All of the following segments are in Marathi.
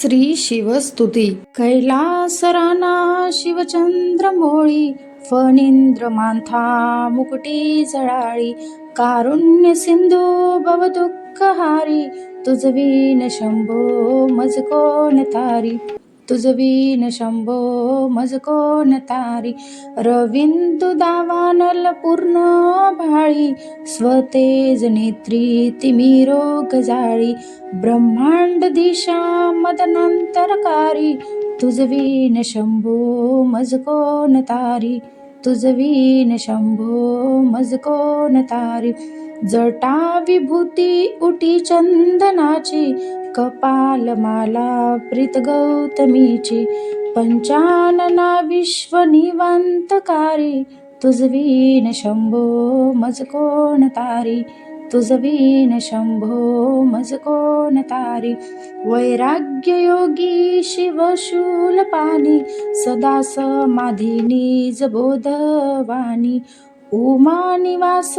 श्री शिवस्तुती कैलासराना शिवचंद्र मोळी फणींद्र मांथा मुकुटी जळाळी कारुण्य सिंधू भव दुःखहारी तुझवीन शंभो मज कोण तारी. तुझवीन शंभो मज कोण तारी? रविंदू दावानल पूर्ण भाळी स्वतेज नेत्री तिमिरोग जाळी. ब्रह्मांड दिशा मदनंतरकारी तुझवीन शंभो मज कोण तारी? तुझवीन शंभो मज कोण तारी? जटा विभूती उटी चंदनाची कपाल माला प्रीत गौतमीची पंचानना विश्व निवांतकारी तुझवीन शंभो मज कोण तारी? तुझवीन शंभो मज कोण तारी? वैराग्य योगी शिवशूलपाणी सदा समाधी बोधवाणी उमा निवास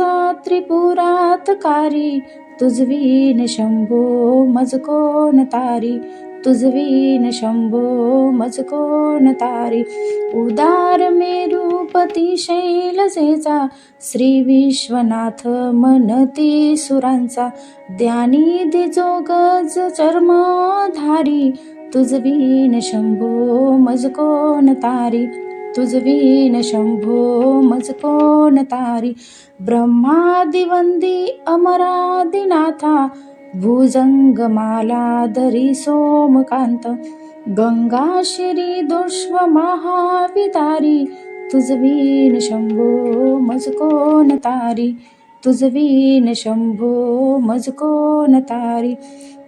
त्रिपुरातकारी तुझवीन शंभो मज कोण तारी तुझवीन शंभो मज कोण तारी. उदार मेरुपती शैलजेचा श्री विश्वनाथ मनती सुरांचा. ज्ञानी दिजोगज चर्मधारी तुझवीन शंभो मज कोण तारी. तुझवीन शंभो मज कोण तारी? ब्रह्मादिवंदी अमरादिनाथा भुजंगमालाधरी सोमकांत। गंगा श्री महावितारी महाविदारी तुझवीन शंभो मज कोण तारी? तुझवीन शंभो मज कोण तारी?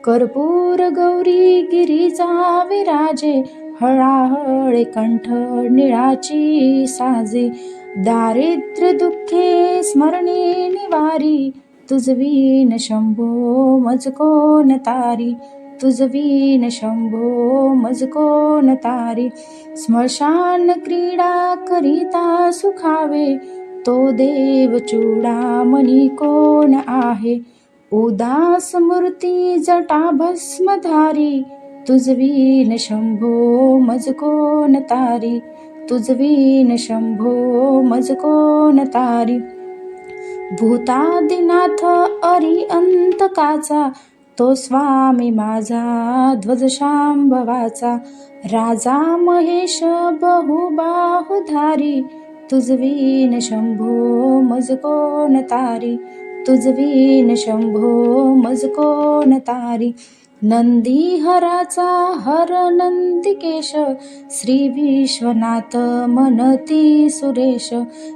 कर्पूर गौरी गिरिजा विराजे हळाहळ कंठ निळाची साजे. दारिद्र्य दुःखे स्मरणे निवारी. तुझवीन शंभो मजकोन तारी. तुझवीन शंभो मजकोन तारी. स्मशान क्रीडा करिता सुखावे. तो देव चूडामणी कोण आहे? उदास मूर्ती जटा भस्मधारी. तुझवीन शंभो मज कोण तारी? तुझवीन शंभो मज कोण तारी? भूतादिनाथ अरी अंतकाचा तो स्वामी माझा ध्वज शांभवाचा राजा महेश बहुबाहुधारी तुझवीन शंभो मज कोण तारी? तुझवीन शंभो मज कोण तारी? नंदीहराचा हर नंदिकेश श्री विश्वनाथ मनती सुरेश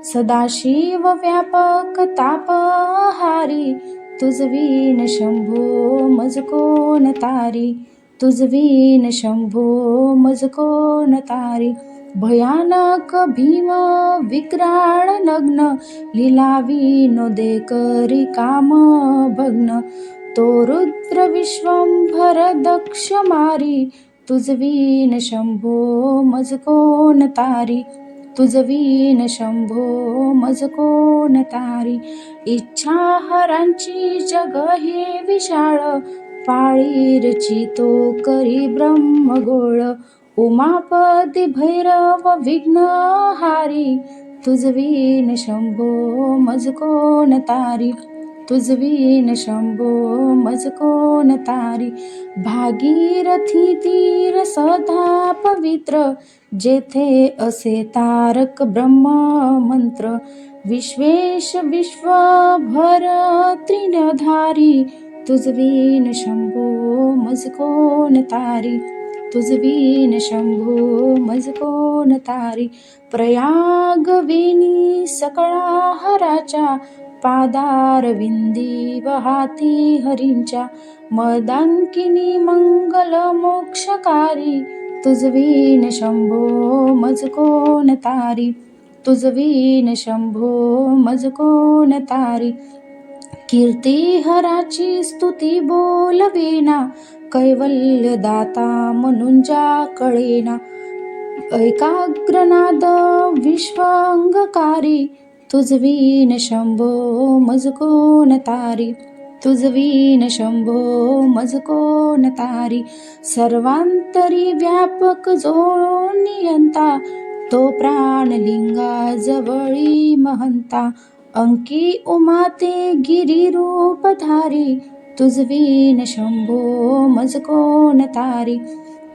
सदाशिव व्यापक तापहारी तुझवीन शंभो मज कोण तारी तुझवीन शंभो मज कोण तारी भयानक भीम विक्राळ लग्न लिलावी नोदे करी काम भग्न तो रुद्र विश्वंभर दक्ष मारी तुझवीन शंभो मज कोण तारी? तुझवीन शंभो मज कोण तारी? इच्छा हरांची जग हे विशाळ पाळीरची तो करी ब्रह्मगोळ उमापती भैरव विघ्नहारी तुझवीन शंभो मज कोण तुझवी येन शंभो मज कोण तारी. भागीरथी तीर सदा पवित्र जेथे असे तारक ब्रह्म मंत्र. विश्वेश विश्वभर त्रिनधारी तुझवीन शंभो मज कोण तारी तुझवीन शंभो मज कोण तारी. प्रयाग विनी सकळा हराच्या पादारविंदी वहाती हरींच्या मदांकिनी मंगल मोक्षकारी. तुझवीन शंभो मज कोण तारी. तुझवीन शंभो मज कोण तारी. कीर्ती हराची स्तुती बोलविना. कैवल्य दाता म्हणून ज्या कळेना. ऐकाग्रनाद विश्वांगकारी. तुझवीन शंभो मज कोण तारी? तुझवीन शंभो मज कोण तारी? सर्वांतरी व्यापक जो नियंता तो प्राणलिंगा जवळी महंता. अंकी उमाते गिरी रूपधारी तुझवीन शंभो मज कोण तारी?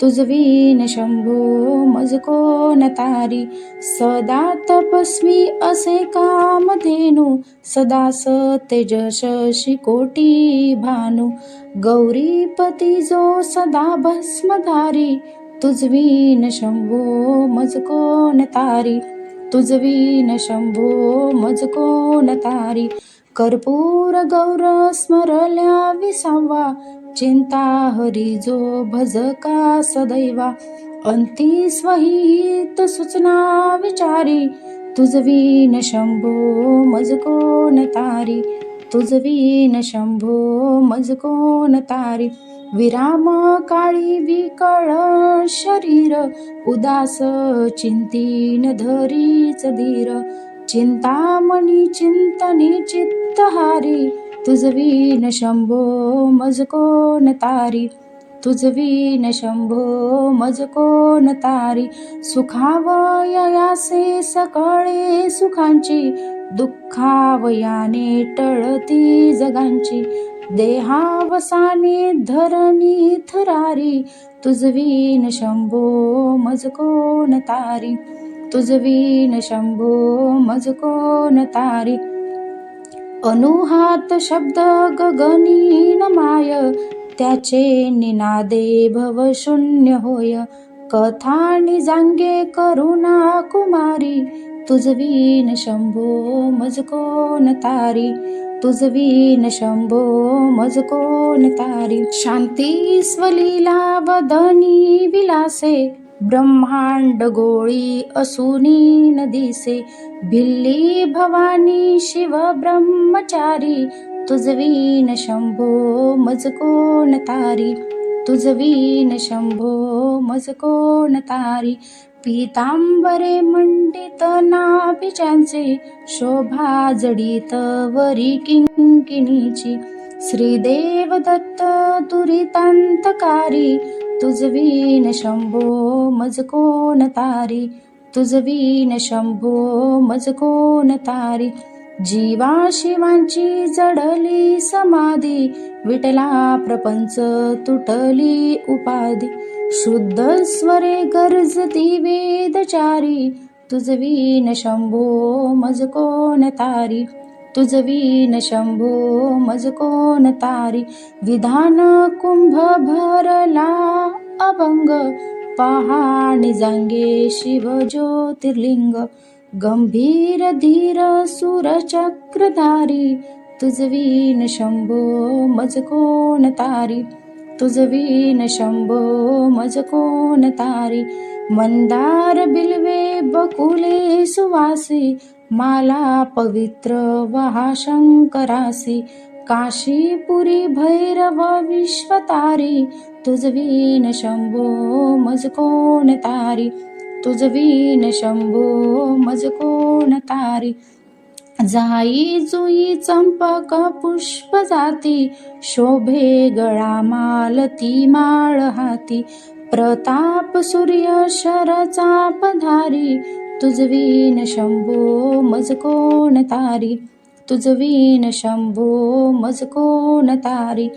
तुझवीन शंभो मज कोण तारी. सदा तपस्वी असे कामधेनु सदा तेजशशी कोटी भानु. गौरीपती जो सदा भस्मधारी. तुझवीन शंभो मज कोण तारी तुझवीन शंभो मज कोण तारी. कर्पूर गौर स्मरल्या विसावा. चिंता हरी जो भजका सदैवा. अंती स्वहित सूचना विचारी. तुझवीन शंभो मज कोण तारी? तुझवीन शंभो मज कोण तारी? विराम काळी विकळ शरीर. उदास चिंतीन धरीच धीर. चिंतामणी चिंतनी चित्त चित्तहारी तुझवीन शंभो मज कोण तारी? तुझवीन शंभो मज कोण तारी? सुखावयासे सकाळे सुखांची दुःखावयाने टळती जगांची. देहावसाने धरणी थरारी तुझवीन शंभो मज कोण तारी? तुझवीन शंभो मज कोण तारी? अनुहात शब्द गगनीन माय त्याचे निनादे भव शून्य होय. कथानी जांगे करुणा कुमारी तुझवीन शंभो मज कोण तारी. तुझवीन शंभो मज कोण तारी. शांती स्वलीला वदनी विलासे ब्रह्मांड गोळी असुनी नदीसे. भिल्ली भवानी शिव ब्रह्मचारी. तुझवीन शंभो मज कोण तारी. तुझवीन शंभो मज कोण तारी. पीतांबरे मंडित नाभिजांचे. शोभा जडित वरी किंकिणीची. श्रीदेव दत्त दुरितांतकारी तुझवीन शंभो मज कोण तारी? तुझवीन शंभो मज कोण तारी? जीवा शिवांची जडली समाधी विटला प्रपंच तुटली उपाधी. शुद्ध स्वरे गरजती वेदचारी तुझवीन शंभो मज कोण तारी? तुझवीन शंभो मज कोण तारी? विधान कुंभ भरला अभंग पहाणी जांगे शिव ज्योतिर्लिंग. गंभीर धीर सुरचक्रधारी तुझवीन शंभो मज कोण तारी? तुझवीन शंभो मज कोण तारी? मंदार बिलवे बकुले सुवासी माला पवित्र वहा शंकरासी काशीपुरी भैरव विश्वतारी तुझवीन शंभो मज कोण तारी तुझवीन शंभो मज कोण तारी. जाई जुई चंपक पुष्प जाती शोभे गळा मालती माळ हाती. प्रताप सूर्य शरचा पधारी तुझवीन शंभो मज कोण तारी? तुझवीन शंभो मज कोण तारी?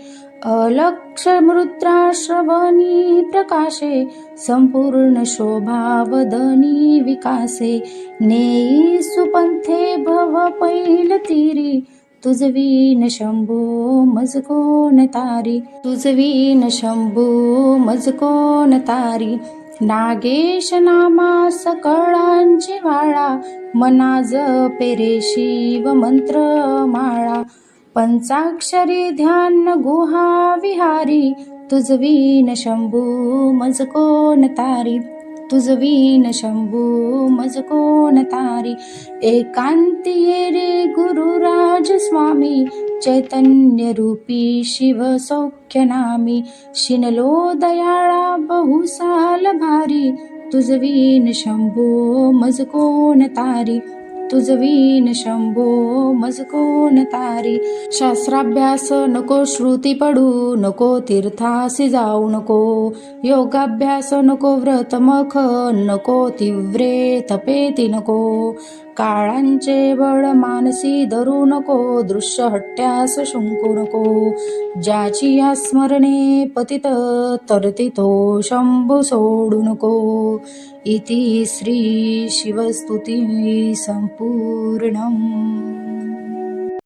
अलक्ष मृद्राश्रवणी प्रकाशे संपूर्ण शोभावदनी विकासे नेई सुपंथे भव पैल तीरी? तुझवीन शंभो मज कोण तारी? तुझवीन शंभो मज कोण तारी? नागेश नामा सकळांची वाळा मनाज पेरे शिव मंत्र माळा. पंचाक्षरी ध्यान गुहा विहारी तुझवीन शंभू मज कोण तारी. तुझवीन शंभू मज कोण तारी? एकांती ये रे गुरुराज स्वामी चैतन्य रूपी शिव सौख्य नामी. शिनलो दयाळा बहुसाल भारी तुझवीन शंभो मज कोण तारी? तुझ शंभो मज कोण तारी. शास्त्राभ्यास नको श्रुती पडू नको तीर्थासी जाऊ नको. योगाभ्यास नको व्रतमख नको तीव्रे तपेती नको. काळांचे बळ मानसी धरू नको दृश्य हट्ट्यास शंकू नको. ज्याची या स्मरणे पतित तरती तो शंभू सोडू नको. इति श्री शिवस्तुती संपूर्ण